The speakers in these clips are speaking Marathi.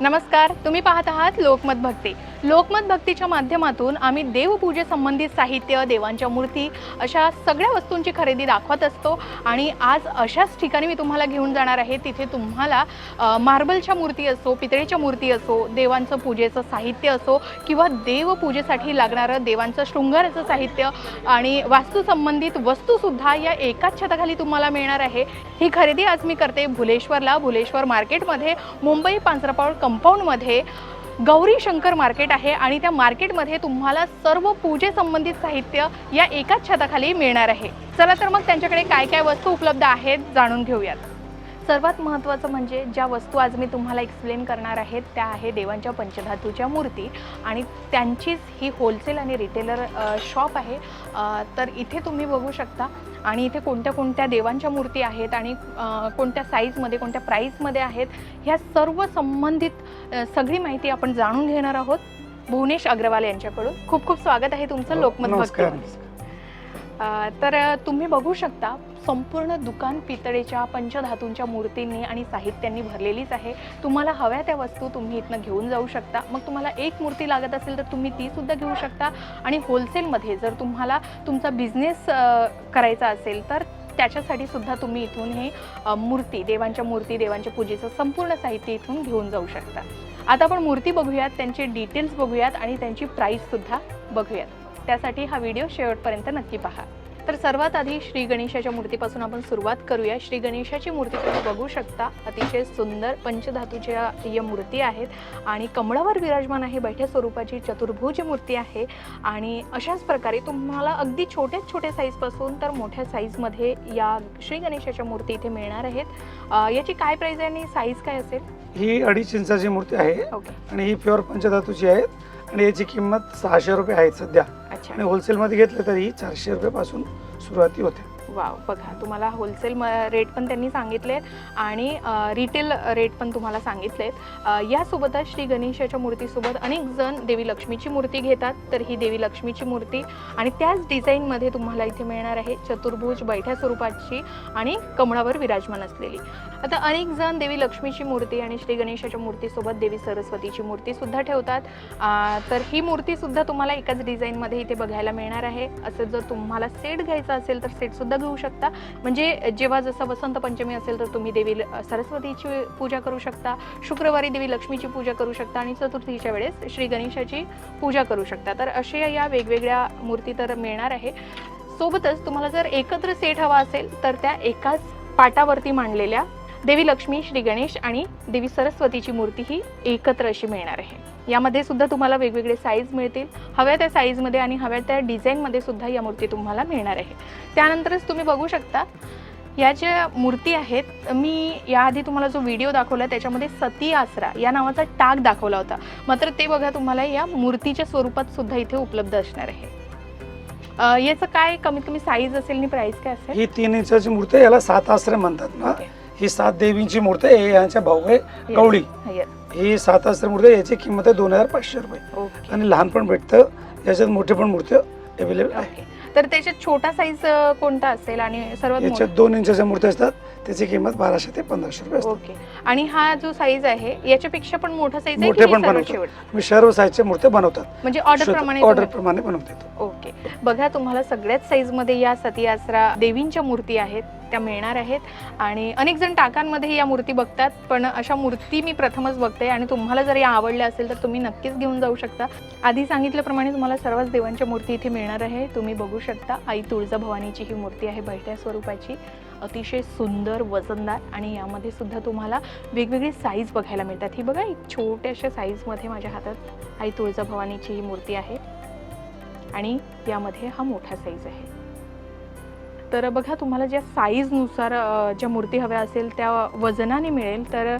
नमस्कार तुम्ही पाहत आहात लोकमत भक्ती. लोकमत भक्तीच्या माध्यमातून आम्ही देवपूजेसंबंधित साहित्य देवांच्या मूर्ती अशा सगळ्या वस्तूंची खरेदी दाखवत असतो. आणि आज अशाच ठिकाणी मी तुम्हाला घेऊन जाणार आहे. तिथे तुम्हाला मार्बलच्या मूर्ती असो पितळेच्या मूर्ती असो देवांचं पूजेचं साहित्य असो किंवा देवपूजेसाठी लागणारं देवांचं शृंगाराचं साहित्य आणि वास्तुसंबंधित वस्तूसुद्धा या एकाच छताखाली तुम्हाला मिळणार आहे. ही खरेदी आज मी करते भुलेश्वरला भुलेश्वर मार्केटमध्ये मुंबई पांचरापाळ कंपाऊंडमध्ये. गौरी शंकर मार्केट आहे आणि त्या मार्केटमध्ये तुम्हाला सर्व पूजेसंबंधित साहित्य या एकाच छताखाली मिळणार आहे. चला तर मग त्यांच्याकडे काय काय वस्तू उपलब्ध आहेत जाणून घेऊयात. सर्वात महत्त्वाचं म्हणजे ज्या वस्तू आज मी तुम्हाला एक्सप्लेन करणार आहेत त्या आहे देवांच्या पंचधातूच्या मूर्ती आणि त्यांचीच ही होलसेल आणि रिटेलर शॉप आहे. तर इथे तुम्ही बघू शकता आणि इथे कोणत्या कोणत्या देवांच्या मूर्ती आहेत आणि कोणत्या साईजमध्ये कोणत्या प्राईसमध्ये आहेत ह्या सर्व संबंधित सगळी माहिती आपण जाणून घेणार आहोत. भुवनेश अग्रवाल यांच्याकडून. खूप खूप स्वागत आहे तुमचं लोकमत नमस्कार भक्तीमध्ये. अ, तर तुम्ही बघू शकता संपूर्ण दुकान पितळेच्या पंचधातूंच्या मूर्तींनी आणि साहित्यांनी भरलेलीच आहे. तुम्हाला हव्या त्या वस्तू तुम्ही इथनं घेऊन जाऊ शकता. मग तुम्हाला एक मूर्ती लागत असेल तर तुम्ही ती सुद्धा घेऊ शकता. आणि होलसेलमध्ये जर तुम्हाला तुमचा बिझनेस करायचा असेल तर त्याच्यासाठी सुद्धा तुम्ही इथून हे मूर्ती देवांच्या मूर्ती देवांच्या पूजेचं संपूर्ण साहित्य इथून घेऊन जाऊ शकता. आता आपण मूर्ती बघूयात त्यांचे डिटेल्स बघूयात आणि त्यांची प्राईससुद्धा बघूयात. त्यासाठी हा व्हिडिओ शेवटपर्यंत नक्की पहा. तर सर्वात आधी श्री गणेशाच्या मूर्तीपासून आपण सुरुवात करूया. श्री गणेशाची मूर्ती तुम्ही बघू शकता. अतिशय सुंदर पंचधातूच्या या मूर्ती आहेत आणि कमळावर विराजमान आहे बैठ्या स्वरूपाची चतुर्भुज मूर्ती आहे आणि अशाच प्रकारे तुम्हाला अगदी छोट्या छोट्या साईजपासून तर मोठ्या साईजमध्ये या श्री गणेशाच्या मूर्ती इथे मिळणार आहेत. याची काय प्राईज आहे आणि साईज काय असेल? ही अडीच इंचाची मूर्ती आहे ओके आणि ही प्युअर पंचधातूची आहे आणि याची किंमत सहाशे रुपये आहे सध्या. आणि होलसेलमध्ये घेतलं तरी चारशे रुपयापासून सुरुवाती होते वाव बघा तुम्हाला होलसेल म रेट पण त्यांनी सांगितले आणि रिटेल रेट पण तुम्हाला सांगितलेत. आहेत यासोबतच श्री गणेशाच्या मूर्तीसोबत अनेक जण देवी लक्ष्मीची मूर्ती घेतात तर ही देवी लक्ष्मीची मूर्ती आणि त्याच डिझाईनमध्ये तुम्हाला इथे मिळणार आहे चतुर्भुज बैठ्या स्वरूपाची आणि कमळावर विराजमान असलेली. आता अनेक जण देवी लक्ष्मीची मूर्ती आणि श्री गणेशाच्या मूर्तीसोबत देवी सरस्वतीची मूर्तीसुद्धा ठेवतात. तर ही मूर्तीसुद्धा तुम्हाला एकाच डिझाईनमध्ये इथे बघायला मिळणार आहे. असं जर तुम्हाला सेट घ्यायचा असेल तर सेटसुद्धा घेऊ शकता. म्हणजे जेव्हा जसं वसंत पंचमी असेल तर तुम्ही देवी ल- सरस्वतीची पूजा करू शकता शुक्रवारी देवी लक्ष्मीची पूजा करू शकता आणि चतुर्थीच्या वेळेस श्री गणेशाची पूजा करू शकता. तर अशा या वेगवेगळ्या मूर्ती तर मिळणार आहे. सोबतच तुम्हाला जर एकत्र सेट हवा असेल तर त्या एकाच पाटावरती मांडलेल्या देवी लक्ष्मी श्री गणेश आणि देवी सरस्वतीची मूर्ती ही एकत्र अशी मिळणार आहे. यामध्ये सुद्धा तुम्हाला वेगवेगळे साईज मिळतील. हव्या त्या साईजमध्ये आणि हव्या त्या डिझाईनमध्ये सुद्धा या मूर्ती तुम्हाला मिळणार आहे. त्यानंतरच तुम्ही बघू शकता या ज्या मूर्ती आहेत मी याआधी तुम्हाला जो व्हिडिओ दाखवला त्याच्यामध्ये सती आसरा या नावाचा टाक दाखवला होता. मात्र ते बघा तुम्हाला या मूर्तीच्या स्वरूपात सुद्धा इथे उपलब्ध असणार आहे. याचं काय कमीत कमी साईज असेल आणि प्राइस काय असेल? ही तीन इंचाची मूर्ती याला सात आश्रय म्हणतात ना. ही सात देवींची मूर्ती आहे यांच्या भाऊ आहे Yes. ही सात आश्रय मूर्ती याची किंमत आहे दोन हजार पाचशे रुपये. आणि लहान पण भेटतं याच्यात मोठे पण मूर्ती अवेलेबल आहे. तर त्याच्यात छोटा साईज कोणता असेल आणि सर्वात याच्यात दोन इंचाच्या मूर्ती असतात त्याची किंमत बाराशे ते पंधराशे रुपये ओके. आणि हा जो साईज आहे याच्यापेक्षा पण मोठा साईज मोठे पण बनवतात. मी सर्व साईजच्या मूर्त्या बनवतात. म्हणजे ऑर्डर प्रमाणे ऑर्डर प्रमाणे बनवतात ओके. बघा तुम्हाला सगळ्याच साईजमध्ये या सती आसरा देवींच्या मूर्ती आहेत. त्या मिळणार आहेत. आणि अनेक जण टाकांमध्ये या मूर्ती बघतात पण अशा मूर्ती मी प्रथमच बघते आणि तुम्हाला जर या आवडल्या असेल तर तुम्ही नक्कीच घेऊन जाऊ शकता. आधी सांगितल्याप्रमाणे तुम्हाला सर्वच देवांच्या मूर्ती इथे मिळणार आहे. तुम्ही बघू शकता आई तुळजाभवानीची ही मूर्ती आहे बैठ्या स्वरूपाची. अतिशय सुंदर वजनदार आणि यामध्ये सुद्धा तुम्हाला वेगवेगळी साईज बघायला मिळतात. ही बघा एक छोट्याशा साईजमध्ये माझ्या हातात आई तुळजाभवानीची ही मूर्ती आहे. आणि यामध्ये हा मोठा साईज आहे. तर बघा तुम्हाला ज्या साईजनुसार ज्या मूर्ती हव्या असेल त्या वजनाने मिळेल. तर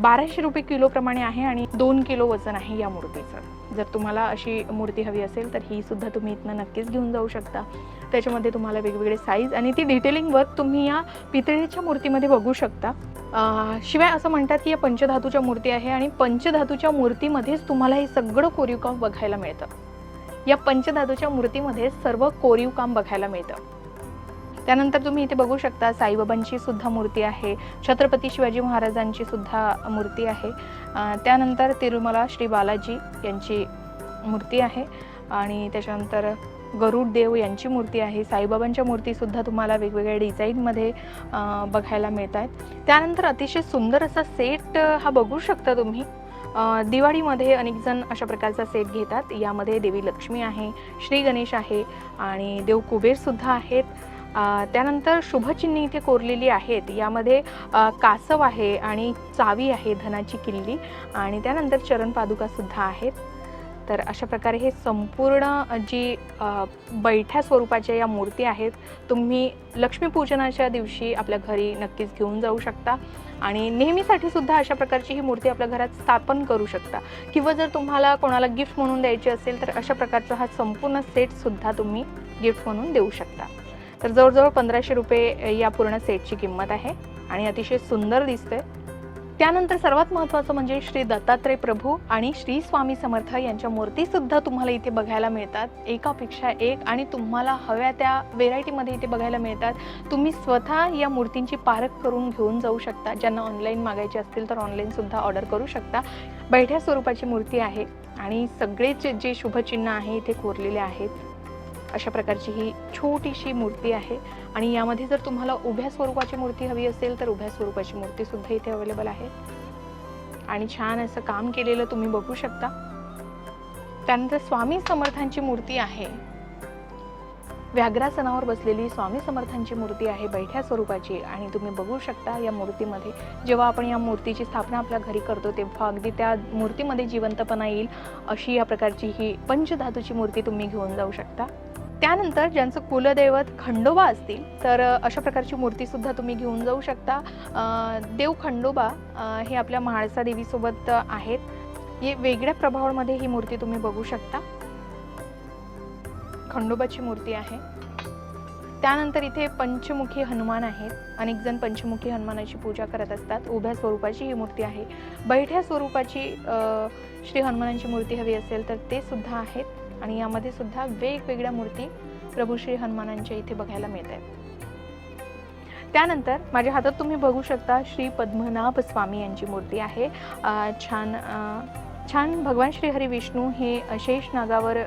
बाराशे रुपये किलोप्रमाणे आहे आणि दोन किलो वजन आहे या मूर्तीचं. जर तुम्हाला अशी मूर्ती हवी असेल तर ही सुद्धा तुम्ही इथनं नक्कीच घेऊन जाऊ शकता. त्याच्यामध्ये तुम्हाला वेगवेगळे साईज आणि ती डिटेलिंग वर्क तुम्ही या पितळेच्या मूर्तीमध्ये बघू शकता. शिवाय असं म्हणतात की या पंचधातूच्या मूर्ती आहे आणि पंचधातूच्या मूर्तीमध्येच तुम्हाला हे सगळं कोरीव काम बघायला मिळतं. या पंचधातूच्या मूर्तीमध्ये सर्व कोरीव काम बघायला मिळतं. त्यानंतर तुम्ही इथे बघू शकता साईबाबांची सुद्धा मूर्ती आहे छत्रपती शिवाजी महाराजांची सुद्धा मूर्ती आहे. त्यानंतर तिरुमला श्री बालाजी यांची मूर्ती आहे आणि त्याच्यानंतर गरुड देव यांची मूर्ती आहे. साईबाबांच्या मूर्तीसुद्धा तुम्हाला वेगवेगळ्या डिझाईनमध्ये बघायला मिळत आहेत त्यानंतर अतिशय सुंदर असा सेट हा बघू शकता तुम्ही. दिवाळीमध्ये अनेक जण अशा प्रकारचा सेट घेतात. यामध्ये देवी लक्ष्मी आहे श्री गणेश आहे आणि देव कुबेरसुद्धा आहेत. त्यानंतर शुभचिन्हे इथे कोरलेली आहेत. यामध्ये कासव आहे आणि चावी आहे धनाची किल्ली. आणि त्यानंतर चरण पादुकासुद्धा आहेत. तर अशा प्रकारे हे संपूर्ण जी बैठ्या स्वरूपाच्या या मूर्ती आहेत तुम्ही लक्ष्मीपूजनाच्या दिवशी आपल्या घरी नक्कीच घेऊन जाऊ शकता. आणि नेहमीसाठी सुद्धा अशा प्रकारची ही मूर्ती आपल्या घरात स्थापन करू शकता. किंवा जर तुम्हाला कोणाला गिफ्ट म्हणून द्यायची असेल तर अशा प्रकारचा हा संपूर्ण सेटसुद्धा तुम्ही गिफ्ट म्हणून देऊ शकता. तर जवळजवळ पंधराशे रुपये या पूर्ण सेटची किंमत आहे आणि अतिशय सुंदर दिसते त्यानंतर सर्वात महत्त्वाचं म्हणजे श्री दत्तात्रय प्रभू आणि श्री स्वामी समर्थ यांच्या मूर्तीसुद्धा तुम्हाला इथे बघायला मिळतात. एकापेक्षा एक आणि तुम्हाला हव्या त्या व्हेरायटीमध्ये इथे बघायला मिळतात. तुम्ही स्वतः या मूर्तींची पारख करून घेऊन जाऊ शकता. ज्यांना ऑनलाईन मागायचे असतील तर ऑनलाईनसुद्धा ऑर्डर करू शकता. बैठ्या स्वरूपाची मूर्ती आहे आणि सगळेच जे शुभचिन्ह आहे इथे कोरलेले आहेत. अशा प्रकारची ही छोटीशी मूर्ती आहे. आणि यामध्ये जर तुम्हाला उभ्या स्वरूपाची मूर्ती हवी असेल तर उभ्या स्वरूपाची मूर्ती सुद्धा इथे अवेलेबल आहे. आणि छान असं काम केलेलं तुम्ही बघू शकता. त्यानंतर स्वामी समर्थांची मूर्ती आहे. व्याघ्रासनावर बसलेली स्वामी समर्थांची मूर्ती आहे बैठ्या स्वरूपाची. आणि तुम्ही बघू शकता या मूर्तीमध्ये जेव्हा आपण या मूर्तीची स्थापना आपल्या घरी करतो तेव्हा अगदी त्या मूर्तीमध्ये जिवंतपणा येईल अशी या प्रकारची ही पंचधातूची मूर्ती तुम्ही घेऊन जाऊ शकता. त्यानंतर ज्यांचं कुलदैवत खंडोबा असतील तर अशा प्रकारची मूर्तीसुद्धा तुम्ही घेऊन जाऊ शकता. देव खंडोबा हे आपल्या म्हाळसा देवीसोबत आहेत. हे वेगळ्या प्रभावामध्ये ही मूर्ती तुम्ही बघू शकता. खंडोबाची मूर्ती आहे. त्यानंतर इथे पंचमुखी हनुमान आहेत. अनेक जण पंचमुखी हनुमानाची पूजा करत असतात. उभ्या स्वरूपाची ही मूर्ती आहे. बैठ्या स्वरूपाची श्री हनुमानांची मूर्ती हवी असेल तर ते सुद्धा आहेत. आणि यामध्ये सुद्धा वेगवेगळ्या मूर्ती प्रभू श्री हनुमानांच्या इथे बघायला मिळत आहेत त्यानंतर माझ्या हातात तुम्ही बघू शकता श्री पद्मनाभ स्वामी यांची मूर्ती आहे. छान छान भगवान श्री हरी विष्णू हे शेष नागावर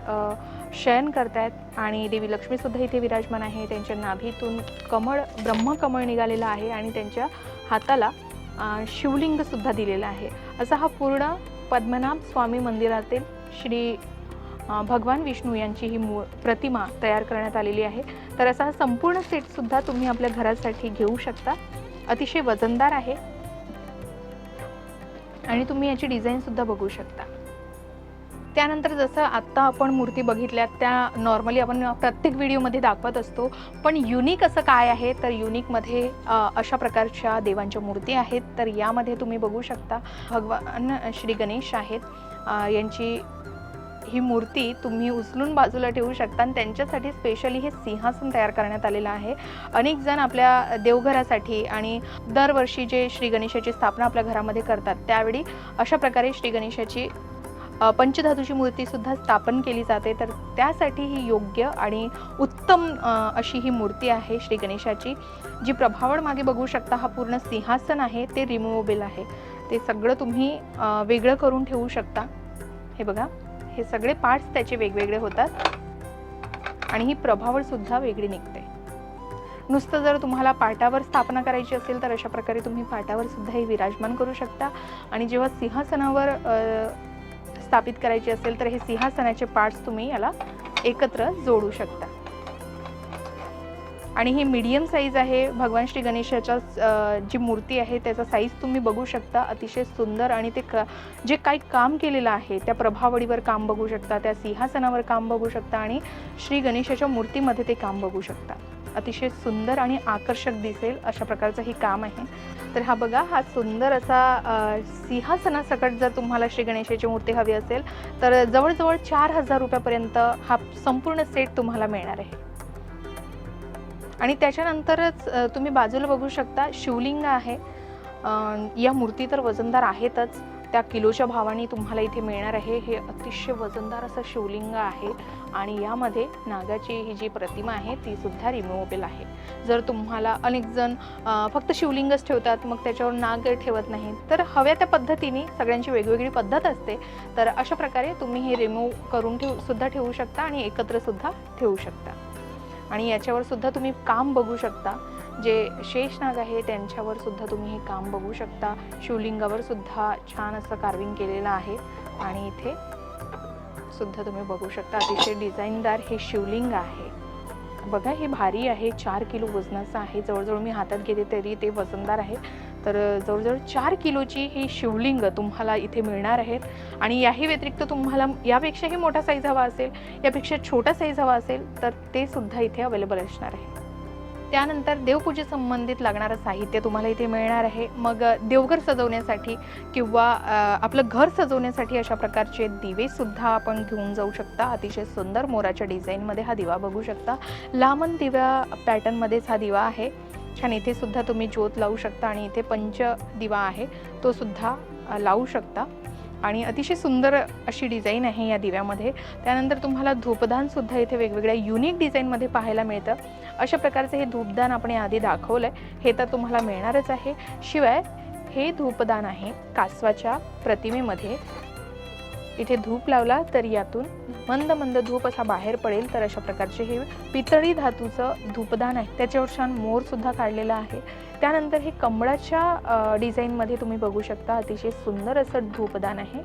शयन करतायत आणि देवी लक्ष्मीसुद्धा इथे विराजमान आहे. त्यांच्या नाभीतून कमळ ब्रह्मकमळ निघालेलं आहे आणि त्यांच्या हाताला शिवलिंगसुद्धा दिलेलं आहे. असा हा पूर्ण पद्मनाभ स्वामी मंदिरातील श्री भगवान विष्णू यांची ही मूळ प्रतिमा तयार करण्यात आलेली आहे. तर असा संपूर्ण सेटसुद्धा तुम्ही आपल्या घरासाठी घेऊ शकता. अतिशय वजनदार आहे. आणि तुम्ही याची डिझाईनसुद्धा बघू शकता. त्यानंतर जसं आत्ता आपण मूर्ती बघितल्या त्या नॉर्मली आपण प्रत्येक व्हिडिओमध्ये दाखवत असतो. पण युनिक असं काय आहे? तर युनिकमध्ये अशा प्रकारच्या देवांच्या मूर्ती आहेत. तर यामध्ये तुम्ही बघू शकता. भगवान श्री गणेश आहेत. यांची ही मूर्ती तुम्ही उचलून बाजूला ठेवू शकता आणि त्यांच्यासाठी स्पेशली हे सिंहासन तयार करण्यात आलेलं आहे. अनेक जण आपल्या देवघरासाठी आणि दरवर्षी जे श्री गणेशाची स्थापना आपल्या घरामध्ये करतात त्यावेळी अशा प्रकारे श्री गणेशाची पंचधातूची मूर्तीसुद्धा स्थापन केली जाते. तर त्यासाठी ही योग्य आणि उत्तम अशी ही मूर्ती आहे श्री गणेशाची. जी प्रभावळ मागे बघू शकता हा पूर्ण सिंहासन आहे ते रिमुवेबल आहे. ते सगळं तुम्ही वेगळं करून ठेवू शकता. हे बघा. हे सगळे पार्ट्स त्याचे वेगवेगळे होतात. आणि ही प्रभावळ सुद्धा वेगळी निघते. नुसतं जर तुम्हाला पाटावर स्थापना करायची असेल तर अशा प्रकारे तुम्ही पाटावर सुद्धा हे विराजमान करू शकता. आणि जेव्हा सिंहासनावर स्थापित करायची असेल तर हे सिंहासनाचे पार्ट्स तुम्ही याला एकत्र जोडू शकता. आणि ही मीडियम साईज आहे. भगवान श्री गणेशाच्या जी मूर्ती आहे त्याचा साईज तुम्ही बघू शकता. अतिशय सुंदर आणि ते क जे काही काम केलेलं आहे त्या प्रभावळीवर काम बघू शकता त्या सिंहासनावर काम बघू शकता आणि श्री गणेशाच्या मूर्तीमध्ये ते काम बघू शकता. अतिशय सुंदर आणि आकर्षक दिसेल अशा प्रकारचं हे काम आहे. तर हा बघा हा सुंदर असा सिंहासनासकट जर तुम्हाला श्री गणेशाची मूर्ती हवी असेल तर जवळजवळ चार हजार रुपयापर्यंत हा संपूर्ण सेट तुम्हाला मिळणार आहे. आणि त्याच्यानंतरच तुम्ही बाजूला बघू शकता शिवलिंग आहे. या मूर्ती तर वजनदार आहेतच. त्या किलोच्या भावाने तुम्हाला इथे मिळणार आहे. हे अतिशय वजनदार असं शिवलिंग आहे आणि यामध्ये नागाची ही जी प्रतिमा आहे ती सुद्धा रिमुवेबल आहे. जर तुम्हाला अनेक जण फक्त शिवलिंगच ठेवतात मग त्याच्यावर नाग ठेवत नाही तर हव्या त्या पद्धतीने सगळ्यांची वेगवेगळी पद्धत असते. तर अशा प्रकारे तुम्ही हे रिमूव्ह करून ठेवू सुद्धा ठेवू शकता आणि एकत्र सुद्धा ठेवू शकता. आणि याच्यावर सुद्धा तुम्ही काम बघू शकता. जे शेषनाग आहे त्यांच्यावर सुद्धा तुम्ही हे काम बघू शकता. शिवलिंगावर सुद्धा छान असं कार्विंग केलेलं आहे. आणि इथे सुद्धा तुम्ही बघू शकता. अतिशय डिझाईनदार हे शिवलिंग आहे. बघा हे भारी आहे. चार किलो वजनाचं आहे. जवळजवळ मी हातात घेते तरी ते वजनदार आहे. तर जवळजवळ चार किलोची ही शिवलिंग तुम्हाला इथे मिळणार आहेत. आणि याही व्यतिरिक्त तुम्हाला यापेक्षाही मोठा साईज हवा असेल यापेक्षा छोटा साईज हवा असेल तर ते सुद्धा इथे अवेलेबल असणार आहे. त्यानंतर देवपूजे संबंधित लागणारं साहित्य तुम्हाला इथे मिळणार आहे. मग देवघर सजवण्यासाठी किंवा आपलं घर सजवण्यासाठी अशा प्रकारचे दिवेसुद्धा आपण घेऊन जाऊ शकता. अतिशय सुंदर मोराच्या डिझाईनमध्ये हा दिवा बघू शकता. लामन दिव्या पॅटर्नमध्येच हा दिवा आहे. छान. इथे सुद्धा तुम्ही ज्योत लावू शकता आणि इथे पंच दिवा आहे. तो सुद्धा लावू शकता. आणि अतिशय सुंदर अशी डिझाईन आहे या दिव्यामध्ये. त्यानंतर तुम्हाला धूपदानसुद्धा इथे वेगवेगळ्या युनिक डिझाईनमध्ये पाहायला मिळतं. अशा प्रकारचं हे धूपदान आपण आधी दाखवलं आहे हे तर तुम्हाला मिळणारच आहे. शिवाय हे धूपदान आहे कासवाच्या प्रतिमेमध्ये. इथे धूप लावला तर यातून मंद मंद धूप असा बाहेर पडेल तर अशा प्रकारचे हे पितळी धातूचं धूपदान आहे. त्याच्यावर छान मोर सुद्धा काढलेला आहे. त्यानंतर हे कमळाच्या डिझाईनमध्ये तुम्ही बघू शकता अतिशय सुंदर असं धूपदान आहे.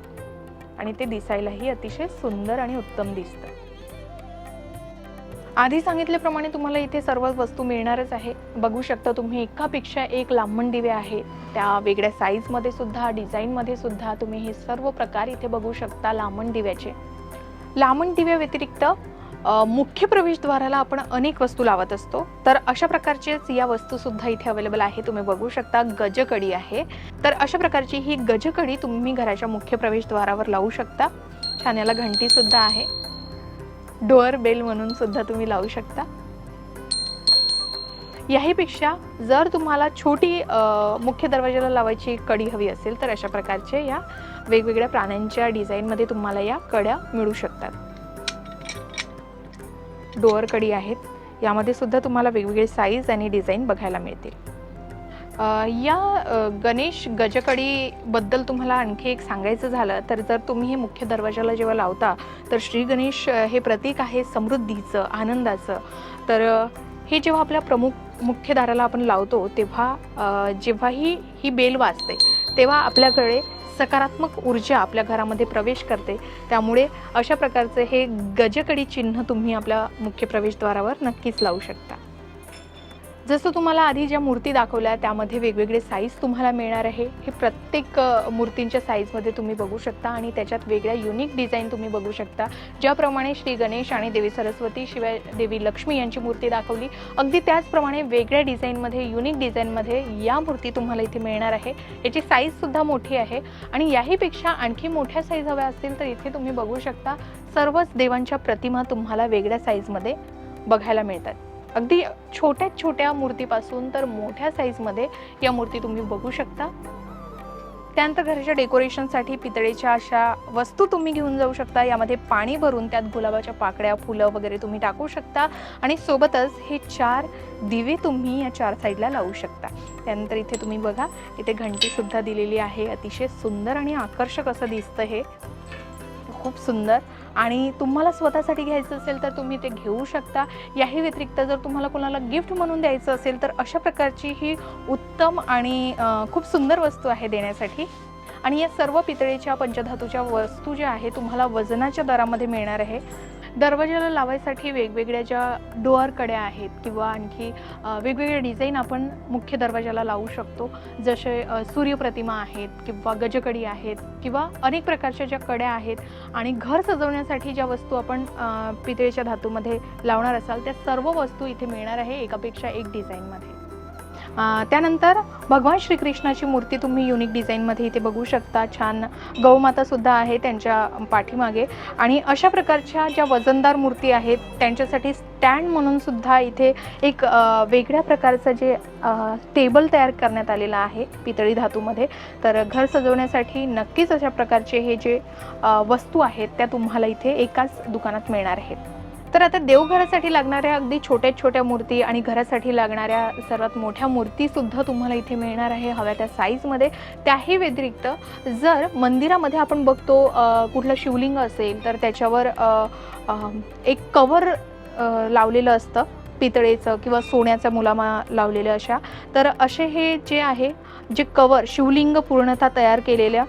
आणि ते दिसायलाही अतिशय सुंदर आणि उत्तम दिसतं. आधी सांगितल्याप्रमाणे तुम्हाला इथे सर्व वस्तू मिळणारच आहे. बघू शकता तुम्ही एकापेक्षा एक लांबण दिवे आहे त्या वेगळ्या साईजमध्ये सुद्धा डिझाईनमध्ये सुद्धा तुम्ही हे सर्व प्रकार इथे बघू शकता लांबण दिव्याचे. लांबण दिव्या व्यतिरिक्त मुख्य प्रवेशद्वाराला आपण अनेक वस्तू लावत असतो. तर अशा प्रकारचेच या वस्तूसुद्धा इथे अवेलेबल आहे. तुम्ही बघू शकता गजकडी आहे. तर अशा प्रकारची ही गजकडी तुम्ही घराच्या मुख्य प्रवेशद्वारावर लावू शकता. छान याला घंटीसुद्धा आहे. डोअर बेल म्हणून सुद्धा तुम्ही लावू शकता. याहीपेक्षा जर तुम्हाला छोटी मुख्य दरवाजाला लावायची कडी हवी असेल तर अशा प्रकारचे या वेगवेगळ्या प्राण्यांच्या डिझाईनमध्ये तुम्हाला या कड्या मिळू शकतात. डोअर कडी आहेत. यामध्ये सुद्धा तुम्हाला वेगवेगळे साईज आणि डिझाईन बघायला मिळतील. या गणेश गजकडीबद्दल तुम्हाला आणखी एक सांगायचं झालं तर जर तुम्ही हे मुख्य दरवाजाला जेव्हा लावता तर श्री गणेश हे प्रतीक आहे समृद्धीचं आनंदाचं. तर हे जेव्हा आपल्या प्रमुख मुख्य दाराला आपण लावतो तेव्हा जेव्हाही ही बेल वाजते तेव्हा आपल्याकडे सकारात्मक ऊर्जा आपल्या घरामध्ये प्रवेश करते. त्यामुळे अशा प्रकारचे हे गजकडी चिन्ह तुम्ही आपल्या मुख्य प्रवेशद्वारावर नक्कीच लावू शकता. जसं तुम्हाला आधी ज्या मूर्ती दाखवल्या त्यामध्ये वेगवेगळे साईज तुम्हाला मिळणार आहे. हे प्रत्येक मूर्तींच्या साईजमध्ये तुम्ही बघू शकता आणि त्याच्यात वेगळ्या युनिक डिझाईन तुम्ही बघू शकता. ज्याप्रमाणे श्री गणेश आणि देवी सरस्वती शिवाय देवी लक्ष्मी यांची मूर्ती दाखवली अगदी त्याचप्रमाणे वेगळ्या डिझाईनमध्ये युनिक डिझाईनमध्ये या मूर्ती तुम्हाला इथे मिळणार आहे. याची साईजसुद्धा मोठी आहे आणि याहीपेक्षा आणखी मोठ्या साईज हव्या असतील तर इथे तुम्ही बघू शकता सर्वच देवांच्या प्रतिमा तुम्हाला वेगळ्या साईजमध्ये बघायला मिळतात. अगदी छोट्या छोट्या मूर्तीपासून तर मोठ्या साईजमध्ये या मूर्ती तुम्ही बघू शकता. त्यानंतर घराच्या डेकोरेशनसाठी पितळेच्या अशा वस्तू तुम्ही घेऊन जाऊ शकता. यामध्ये पाणी भरून त्यात गुलाबाच्या पाकळ्या फुलं वगैरे तुम्ही टाकू शकता. आणि सोबतच हे चार दिवे तुम्ही या चार साईडला लावू शकता. त्यानंतर इथे तुम्ही बघा इथे घंटीसुद्धा दिलेली आहे. अतिशय सुंदर आणि आकर्षक असं दिसतं हे. खूप सुंदर. आणि तुम्हाला स्वतःसाठी घ्यायचं असेल तर तुम्ही ते घेऊ शकता. याही व्यतिरिक्त जर तुम्हाला कोणाला गिफ्ट म्हणून द्यायचं असेल तर अशा प्रकारची ही उत्तम आणि खूप सुंदर वस्तू आहे देण्यासाठी. आणि या सर्व पितळेच्या पंचधातूच्या वस्तू ज्या आहे तुम्हाला वजनाच्या दरामध्ये मिळणार आहे. दरवाजाला लावायसाठी वेगवेगळ्या ज्या डोअर कड्या आहेत किंवा आणखी वेगवेगळे डिझाईन आपण मुख्य दरवाजाला लावू शकतो. जसे सूर्यप्रतिमा आहेत किंवा गजकडी आहेत किंवा अनेक प्रकारच्या ज्या कड्या आहेत आणि घर सजवण्यासाठी ज्या वस्तू आपण पितळेच्या धातूमध्ये लावणार असाल त्या सर्व वस्तू इथे मिळणार आहे एकापेक्षा एक डिझाईनमध्ये. त्यानंतर भगवान श्रीकृष्णाची मूर्ती तुम्ही युनिक डिझाईनमध्ये इथे बघू शकता. छान गौमातासुद्धा आहे त्यांच्या पाठीमागे. आणि अशा प्रकारच्या ज्या वजनदार मूर्ती आहेत त्यांच्यासाठी स्टँड म्हणून सुद्धा इथे एक वेगळ्या प्रकारचं जे टेबल तयार करण्यात आलेलं आहे पितळी धातूमध्ये. तर घर सजवण्यासाठी नक्कीच अशा प्रकारचे हे जे वस्तू आहेत त्या तुम्हाला इथे एकाच दुकानात मिळणार आहेत. तर आता देवघरासाठी लागणाऱ्या अगदी छोट्या छोट्या मूर्ती आणि घरासाठी लागणाऱ्या सर्वात मोठ्या मूर्तीसुद्धा तुम्हाला इथे मिळणार आहे हव्या त्या साईजमध्ये त्याही व्यतिरिक्त जर मंदिरामध्ये आपण बघतो कुठलं शिवलिंग असेल तर त्याच्यावर एक कवर लावलेलं असतं पितळेचं किंवा सोन्याचा मुलामा लावलेलं अशा. तर असे हे जे आहे जे कवर शिवलिंग पूर्णतः तयार केलेल्या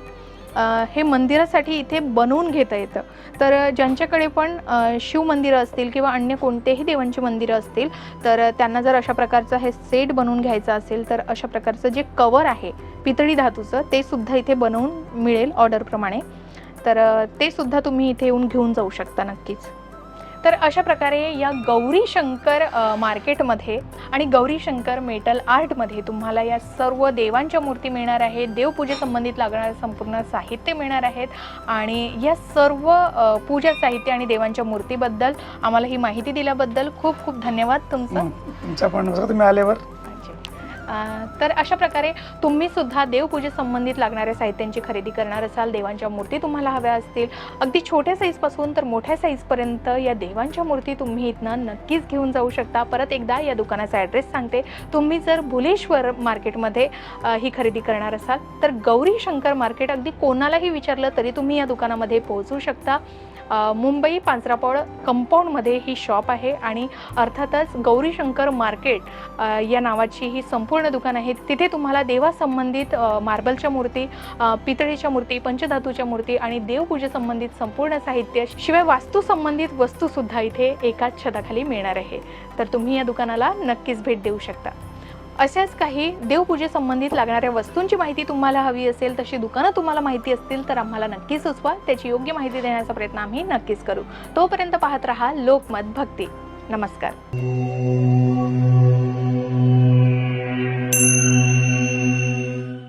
हे मंदिरासाठी इथे बनवून घेता येतं. तर ज्यांच्याकडे पण शिवमंदिरं असतील किंवा अन्य कोणतेही देवांची मंदिरं असतील तर त्यांना जर अशा प्रकारचं हे सेट बनवून घ्यायचं असेल तर अशा प्रकारचं जे कवर आहे पितळी धातूचं ते सुद्धा इथे बनवून मिळेल ऑर्डरप्रमाणे. तर ते सुद्धा तुम्ही इथे येऊन घेऊन जाऊ शकता नक्कीच. तर अशा प्रकारे या गौरी शंकर मार्केटमध्ये आणि गौरी शंकर मेटल आर्टमध्ये तुम्हाला या सर्व देवांच्या मूर्ती मिळणार आहेत देवपूजेसंबंधित लागणारं संपूर्ण साहित्य मिळणार आहेत आणि या सर्व पूजा साहित्य आणि देवांच्या मूर्तीबद्दल आम्हाला ही माहिती दिल्याबद्दल खूप खूप धन्यवाद तुमचं. तुमच्या पण तुम्ही आल्यावर. तर अशा प्रकारे तुम्ही सुद्धा देवपूजे संबंधित लागणाऱ्या साहित्यांची खरेदी करणार असाल देवांच्या मूर्ती तुम्हाला हव्या असतील. अगदी छोट्या साईजपासून तर मोठ्या साईजपर्यंत या देवांच्या मूर्ती तुम्ही इथनं नक्कीच घेऊन जाऊ शकता. परत एकदा या दुकानाचा ॲड्रेस सांगते. तुम्ही जर भुलेश्वर मार्केटमध्ये ही खरेदी करणार असाल तर गौरी शंकर मार्केट अगदी कोणालाही विचारलं तरी तुम्ही या दुकानामध्ये पोहोचू शकता. मुंबई पांचरापळ कंपाऊंडमध्ये ही शॉप आहे आणि अर्थातच गौरीशंकर मार्केट या नावाची ही संपूर्ण दुकान आहे. तिथे तुम्हाला देवासंबंधित मार्बलच्या मूर्ती पितळीच्या पितळेच्या मूर्ती पंचधातूच्या मूर्ती आणि देवपूजेसंबंधित संपूर्ण साहित्य शिवाय वास्तूसंबंधित वस्तूसुद्धा इथे एकाच छताखाली मिळणार आहे. तर तुम्ही या दुकानाला नक्कीच भेट देऊ शकता. अशाच काही देवपूजेसंबंधित लागणाऱ्या वस्तूंची माहिती तुम्हाला हवी असेल तशी दुकानं तुम्हाला माहिती असतील तर आम्हाला नक्की सुचवा. त्याची योग्य माहिती देण्याचा प्रयत्न आम्ही नक्कीच करू. तोपर्यंत पाहत रहा लोकमत भक्ती. नमस्कार.